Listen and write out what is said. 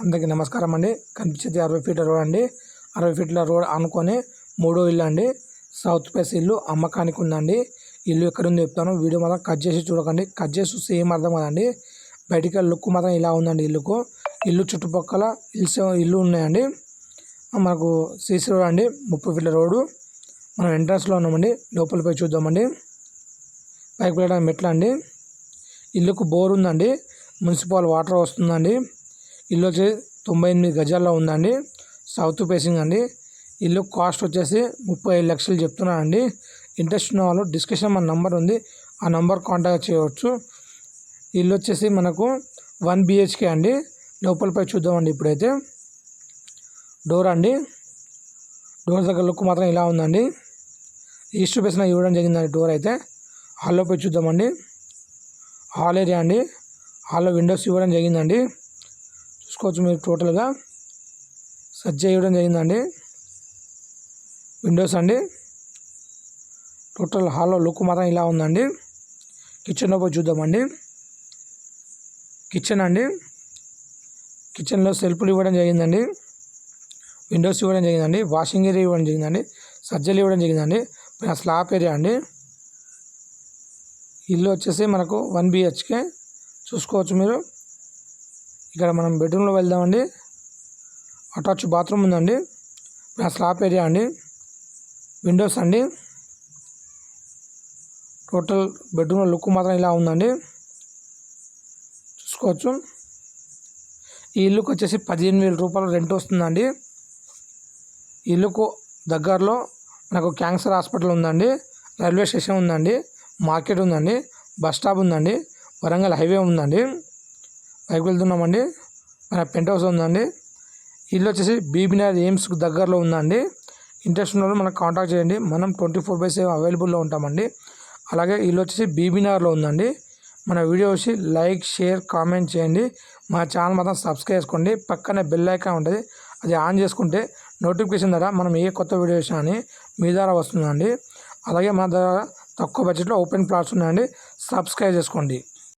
అందరికీ నమస్కారం అండి. కనిపించేది అరవై ఫీట్ల రోడ్ అండి. అరవై ఫీట్ల రోడ్ అనుకొని మూడో ఇల్లు అండి. సౌత్ ప్లేస్ ఇల్లు అమ్మకానికి ఉందండి. ఇల్లు ఎక్కడుందో చెప్తాను. వీడియో మాత్రం కట్ చేసి చూడకండి. కట్ చేసి చూస్తే ఏం అర్థం కదండి. బయటికి లుక్ మాత్రం ఇలా ఉందండి ఇల్లుకు. ఇల్లు చుట్టుపక్కల ఇల్స్ ఇల్లు ఉన్నాయండి. మనకు సీసీ రోడ్ అండి. ముప్పై ఫీట్ల రోడ్డు. మనం ఎంట్రన్స్లో ఉన్నామండి. లోపలిపై చూద్దామండి. పైకి వెళ్ళడానికి మెట్ల అండి. ఇల్లుకు బోర్ ఉందండి. మున్సిపల్ వాటర్ వస్తుందండి. ఇల్లు వచ్చి తొంభై ఎనిమిది గజాల్లో ఉందండి. సౌత్ ఫేసింగ్ అండి. ఇల్లు కాస్ట్ వచ్చేసి ముప్పై ఐదు లక్షలు చెప్తున్నానండి ఇంట్రెస్ట్ ఉన్న వాళ్ళు డిస్కషన్ మన నంబర్ ఉంది. ఆ నంబర్ కాంటాక్ట్ చేయవచ్చు. ఇల్లు వచ్చేసి మనకు వన్ బిహెచ్కే అండి. లోపలిపై చూద్దామండి ఇప్పుడైతే. డోర్ అండి. డోర్ దగ్గర లుక్ మాత్రం ఇలా ఉందండి. ఈస్ట్ ఫేస్న ఇవ్వడం జరిగిందండి డోర్ అయితే. హాల్లోపై చూద్దామండి. హాల్ ఏరియా అండి. హాల్లో విండోస్ ఇవ్వడం జరిగిందండి. చూసుకోవచ్చు మీరు టోటల్గా. సజ్జ ఇవ్వడం జరిగిందండి. విండోస్ అండి. టోటల్ హాల్లో లుక్ మాత్రం ఇలా ఉందండి. కిచెన్లో పోయి చూద్దామండి. కిచెన్ అండి. కిచెన్లో సెల్ఫ్లు ఇవ్వడం జరిగిందండి. విండోస్ ఇవ్వడం జరిగిందండి. వాషింగ్ ఏరియా ఇవ్వడం జరిగిందండి. సజ్జలు ఇవ్వడం జరిగిందండి. పైన స్లాబ్ ఏరియా అండి. ఇల్లు వచ్చేసి మనకు వన్ బిహెచ్కే చూసుకోవచ్చు మీరు. ఇక్కడ మనం బెడ్రూమ్లో వెళ్దామండి. అటాచ్ బాత్రూమ్ ఉందండి. పైన స్లాబ్ ఏరియా అండి. విండోస్ అండి. టోటల్ బెడ్రూమ్లో లుక్ మాత్రం ఇలా ఉందండి. చూసుకోవచ్చు. ఈ ఇల్లుకు వచ్చేసి పదిహేను వేల రూపాయలు రెంట్ వస్తుందండి. ఇల్లుకు దగ్గరలో మనకు క్యాన్సర్ హాస్పిటల్ ఉందండి. రైల్వే స్టేషన్ ఉందండి. మార్కెట్ ఉందండి బస్ స్టాప్ ఉందండి వరంగల్ హైవే ఉందండి. పైకి వెళ్తున్నామండి మన పెంట్ హౌస్ ఉందండి. ఇల్లు వచ్చేసి బీబీనగర్ ఎయిమ్స్ దగ్గరలో ఉందండి. ఇంట్రెస్ట్ ఉన్న మనకు కాంటాక్ట్ చేయండి. మనం ట్వంటీ ఫోర్ బై సెవెన్ అవైలబుల్లో ఉంటామండి. అలాగే ఇల్లు వచ్చేసి బీబీనగర్లో ఉందండి. మన వీడియో వచ్చి లైక్ షేర్ కామెంట్ చేయండి. మా ఛానల్ మాత్రం సబ్స్క్రైబ్ చేసుకోండి. పక్కనే బెల్ ఐకాన్ ఉంటుంది. అది ఆన్ చేసుకుంటే నోటిఫికేషన్ ద్వారా మనం ఏ కొత్త వీడియో చేసినా అని మీ ద్వారా వస్తుందండి. అలాగే మన ద్వారా తక్కువ బడ్జెట్లో ఓపెన్ ప్లాట్స్ ఉన్నాయండి. సబ్స్క్రైబ్ చేసుకోండి.